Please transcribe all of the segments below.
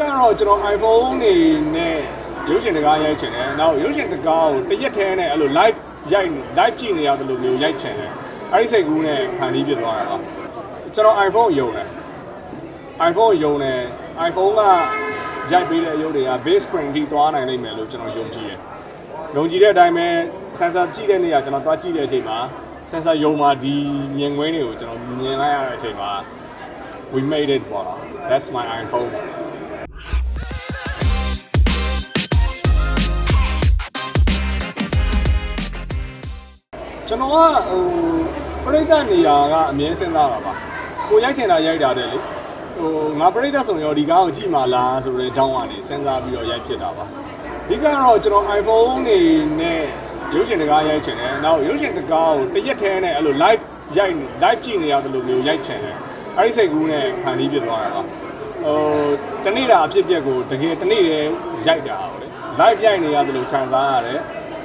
ကတော့ကျွန်တော် iPhone နေနဲ့ရုပ်ရှင်တကားရိုက်ချင်တယ်။နောက်ရုပ်ရှင်တကားကိုတစ်ရက်တည်းနဲ့အဲ့လို live ရိုက် live ကြည့်နေရတယ်လို့မျိုးရိုက်ချင်တယ်။အဲ့ဒီစိတ်ကူးနဲ့ဖန်တီးပြသွားတာပါ။ကျွန်တော် iPhone ကိုယုံတယ်။ iPhone ကိုယုံတယ် iPhone ကရိုက်ပေးတဲ့အရုပ်တွေက base screen ထိသွားနိုင်လိမ့်မယ်လို့ကျွန်တော်ယုံကြည်တယ်။ယုံကြည်တဲ့အတိုင်းပဲ sensor ကြည့်တဲ့နေရာကျွန်တော်တွားကြည့်တဲ့အချိန်မှာ sensor ယုံမှာဒီမြင်ကွင်းတွေကိုကျွန်တော်မြင်လိုက်ရတဲ့အချိန်မှာ we made it ပေါ့နော် that's my iPhone ကျွန်တော်ကဟိုပရိသတ်နေရာကအမြဲစဉ်းစားတာပါကိုရိုက်ချင်တာရိုက်တာတဲ့လေဟိုငါပရိသတ်ဆိုရင်ရောဒီကားကိုကြည့်မှလားဆိုတဲ့တောင်းကနေစဉ်းစားပြီးတော့ရိုက်ဖြစ်တာပါအဓိကတော့ကျွန်တော် iPhone နေနဲ့ရုပ်ရှင်တကားရိုက်ချင်တယ်နောက်ရုပ်ရှင်တကားကိုတစ်ရက်တည်းနဲ့အဲ့လို live ရိုက် live ကြည့်နေရတယ်လို့မျိုးရိုက်ချင်တယ်အဲ့ဒီစိတ်ကူးနဲ့ဖန်တီးဖြစ်သွားတာပါဟိုတနေ့တာအဖြစ်အပျက်ကိုတကယ်တနေ့တည်းရိုက်တာဟုတ်လေ live ရိုက်နေရတယ်လို့ခံစားရတယ်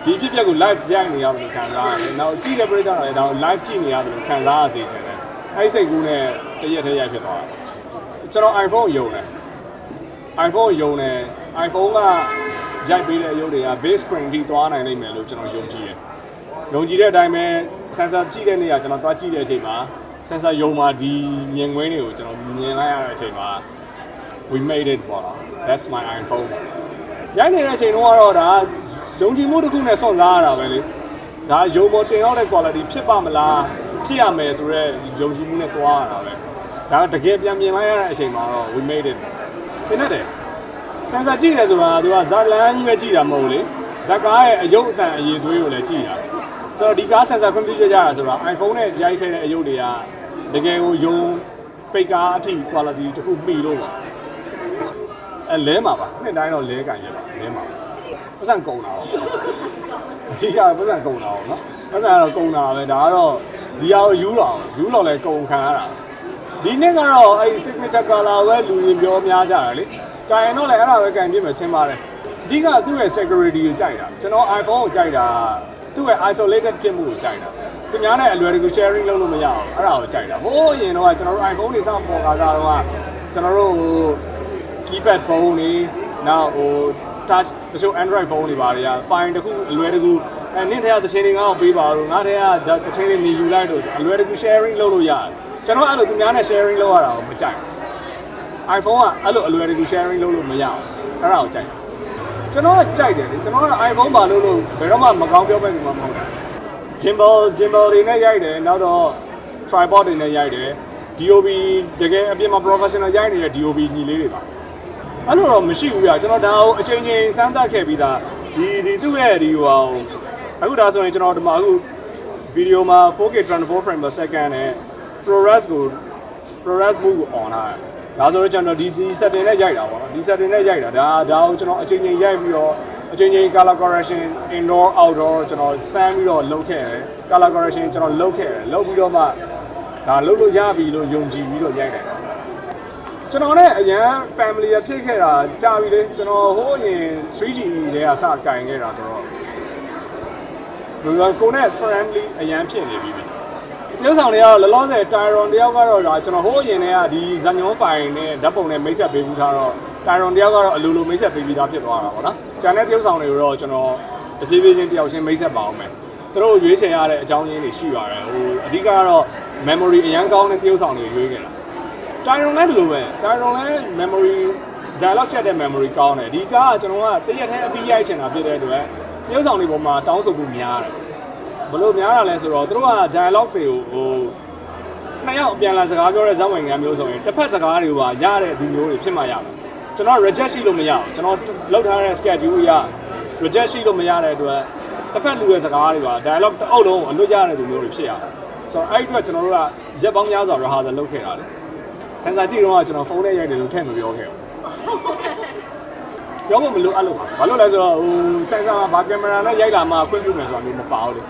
ဒီဖြစ်ပျက်ကို live ကြိုက်နေရတယ်လို့ခံစားရတယ်။နောက်ကြည့်တဲ့ပရိသတ်ကလည်းဒါ live ကြည့်နေရတယ်လို့ခံစားရစေချင်တယ်။အဲဒီစိတ်ကူးနဲ့တရက်တည်းရိုက်ဖြစ်သွားတာ။ကျွန်တော် iPhone ကိုယုံတယ်။ iPhone ကိုယုံတယ်။ iPhone ကရိုက်ပေးတဲ့အရုပ်တွေက base screen ထိသွားနိုင်လိမ့်မယ်လို့ကျွန်တော်ယုံကြည်တယ်။ယုံကြည်တဲ့အတိုင်းပဲ sensor ကြည့်တဲ့နေရာကျွန်တော်တွားကြည့်တဲ့အချိန်မှာ sensor ယုံမှာဒီမြင်ကွင်းတွေကိုကျွန်တော်မြင်လိုက်ရတဲ့အချိန်မှာ we made it ပေါ့နော် that's my iPhone ရိုက်နေတဲ့အချိန်တုန်းကတော့ဒါ ယုံကြည်မှုတစ်ခုနဲ့စွန့်စားရတာပဲလေဒါယုံပေါ်တင်ရောက်တဲ့ quality ဖြစ်ပါမလားဖြစ်ရမယ်ဆိုတော့ယုံကြည်မှုနဲ့သွားရတာပဲဒါတကယ်ပြန်မြင်လိုက်ရတဲ့အချိန်မှာတော့ we made it ရှင်းတယ်စင်ဆာကြည့်တယ်ဆိုတာကသူကဇာတ်လန်းကြီးပဲကြည့်တာမဟုတ်လေဇာတ်ကားရဲ့အယုတ်အတန်အရေးသွေးကိုလည်းကြည့်တာဆိုတော့ဒီကားစင်ဆာခွင့်ပြုချက်ကြတာဆိုတာ iPhone နဲ့ရိုက်ခဲ့တဲ့အယုတ်တွေကတကယ်ကိုယုံပိတ်ကားအထိ quality တစ်ခုမှီလို့ပါအဲလဲမှာပါနှစ်တိုင်းတော့လဲကန်ရပါလဲမှာပါ ပတ်စံကုံတာပေါ့အဓိကပတ်စံကုံတာပေါ့နော်ပတ်စံကတော့ကုံတာပဲဒါကတော့ဒီဟာကိုယူတော့ယူတော့လဲကုံခံရတာဒီနေ့ကတော့အဲ့ signature color ပဲလူတွေပြောများကြတာလေကန်ရင်တော့လည်းအဲ့ဒါပဲကန်ပြစ်မယ်ချင်းပါတယ်အဓိကသူ့ရဲ့ security ကိုကြိုက်တာကျွန်တော် iPhone ကိုကြိုက်တာသူ့ရဲ့ isolated ဖြစ်မှုကိုကြိုက်တာသူများနဲ့အလွယ်တကူ sharing လုပ်လို့မရအောင်အဲ့ဒါကိုကြိုက်တာဟိုးအရင်တော့ကျွန်တော်တို့ iPhone တွေစပေါ်ကားတာတော့ကျွန်တော်တို့ keypad phone တွေနောက်ဟို touch တချို့ android phone တွေပါတွေက file တခုအလွယ်တကူအဲနင့်ထဲကသချင်းတွေငါ့ကိုပေးပါတော့ငါထဲကသချင်းတွေမြည်ယူလိုက်တော့ဆိုအလွယ်တကူ sharing လုပ်လို့ရတယ်ကျွန်တော်အဲ့လိုသူများနဲ့ sharing လုပ်ရတာကိုမကြိုက်ဘူး iPhone ကအဲ့လိုအလွယ်တကူ sharing လုပ်လို့မရအောင်အဲ့ဒါကိုကြိုက်တယ်ကျွန်တော်ကကြိုက်တယ်လေကျွန်တော်က iPhone ပါလို့လို့ဘယ်တော့မှမကောင်းပြောမဲ့သူမှမဟုတ်တာ gimbal gimbal တွေနဲ့ရိုက်တယ်နောက်တော့ tripod တွေနဲ့ရိုက်တယ် DOB တကယ်အပြင်မှာ professional ရိုက်နေတဲ့ DOB ညီလေးတွေပါ အဲ့လိုတော့မရှိဘူးပြကျွန်တော်ဒါကိုအချိန်ချင်းစမ်းသပ်ခဲ့ပြီးသားဒီဒီသူ့ရဲ့ဒီဟိုအောင်အခုဒါဆိုရင်ကျွန်တော်ဒီမှာအခုဗီဒီယိုမှာ 4K 24 frame per second နဲ့ ProRes ကို ProRes move ကို on ထားတယ်ဒါဆိုတော့ကျွန်တော်ဒီဒီ setting နဲ့ရိုက်တာပေါ့နော်ဒီ setting နဲ့ရိုက်တာဒါဒါကိုကျွန်တော်အချိန်ချင်းရိုက်ပြီးတော့အချိန်ချင်း color correction indoor outdoor ကျွန်တော်စမ်းပြီးတော့လုပ်ခဲ့တယ် color correction ကျွန်တော်လုပ်ခဲ့တယ်လုပ်ပြီးတော့မှဒါလုပ်လို့ရပြီလို့ယုံကြည်ပြီးတော့ရိုက်တယ် ကျွန်တော်နဲ့အရန် family ရဖြစ်ခဲ့တာကြာပြီလေကျွန်တော်ဟိုးအရင် 3G တည်းကစကင်ခဲ့တာဆိုတော့ဘယ်လိုကိုနဲ့ friendly အရန်ဖြစ်နေပြီပြီတရုတ်ဆောင်တွေကတော့လောလောဆယ် Tyron တယောက်ကတော့ဒါကျွန်တော်ဟိုးအရင်တည်းကဒီဇန်ညွန်ဖိုင်နဲ့ဓာတ်ပုံနဲ့မိတ်ဆက်ပေးဘူးထားတော့ Tyron တယောက်ကတော့အလိုလိုမိတ်ဆက်ပေးပြီးသားဖြစ်သွားတာပေါ့နော်။ကျန်တဲ့တရုတ်ဆောင်တွေကိုတော့ကျွန်တော်တဖြည်းဖြည်းချင်းတယောက်ချင်းမိတ်ဆက်ပါအောင်မယ်။သူတို့ရွေးချယ်ရတဲ့အကြောင်းရင်းတွေရှိပါတယ်။ဟိုအဓိကကတော့ memory အရန်ကောင်းတဲ့တရုတ်ဆောင်တွေရွေးခဲ့တာ။ Tyron လည်းဒီလိုပဲ Tyron လည်း memory dialogue ချက်တဲ့ memory ကောင်းတယ်။ဒီကားကကျွန်တော်ကတရက်တည်းအပြီးရိုက်ချင်တာဖြစ်တဲ့အတွက်တရုတ်ဆောင်တွေပေါ်မှာတောင်းဆိုမှုများတယ်။ဘလို့များတာလဲဆိုတော့သူတို့က dialogue တွေကိုဟိုနှစ်ယောက်အပြန်အလှန်စကားပြောတဲ့ဇာတ်ဝင်ငန်းမျိုးဆိုရင်တစ်ဖက်စကားတွေပါရတဲ့ဒီမျိုးတွေဖြစ်မှရမယ်ကျွန်တော် reject ရှိလို့မရအောင်ကျွန်တော်လောက်ထားတဲ့ schedule အရ reject ရှိလို့မရတဲ့အတွက်တစ်ဖက်လူရဲ့စကားတွေပါ dialogue တစ်အုပ်လုံးကိုအလွတ်ရတဲ့ဒီမျိုးတွေဖြစ်ရအောင်ဆိုတော့အဲ့ဒီအတွက်ကျွန်တော်တို့ကရက်ပေါင်းများစွာ rehearsal လုပ်ခဲ့တာလေ စင်ဆာကြည့်တော့ကျွန်တော်ဖုန်းနဲ့ရိုက်တယ်လို့ထည့်မပြောခဲ့ဘူးပြောဖို့မလိုအပ်လို့ပါဘာလို့လဲဆိုတော့ဟိုစင်ဆာမှာဘာကင်မရာနဲ့ရိုက်လာမှခွင့်ပြုမယ်ဆိုတာမျိုးမပါဘူးလေ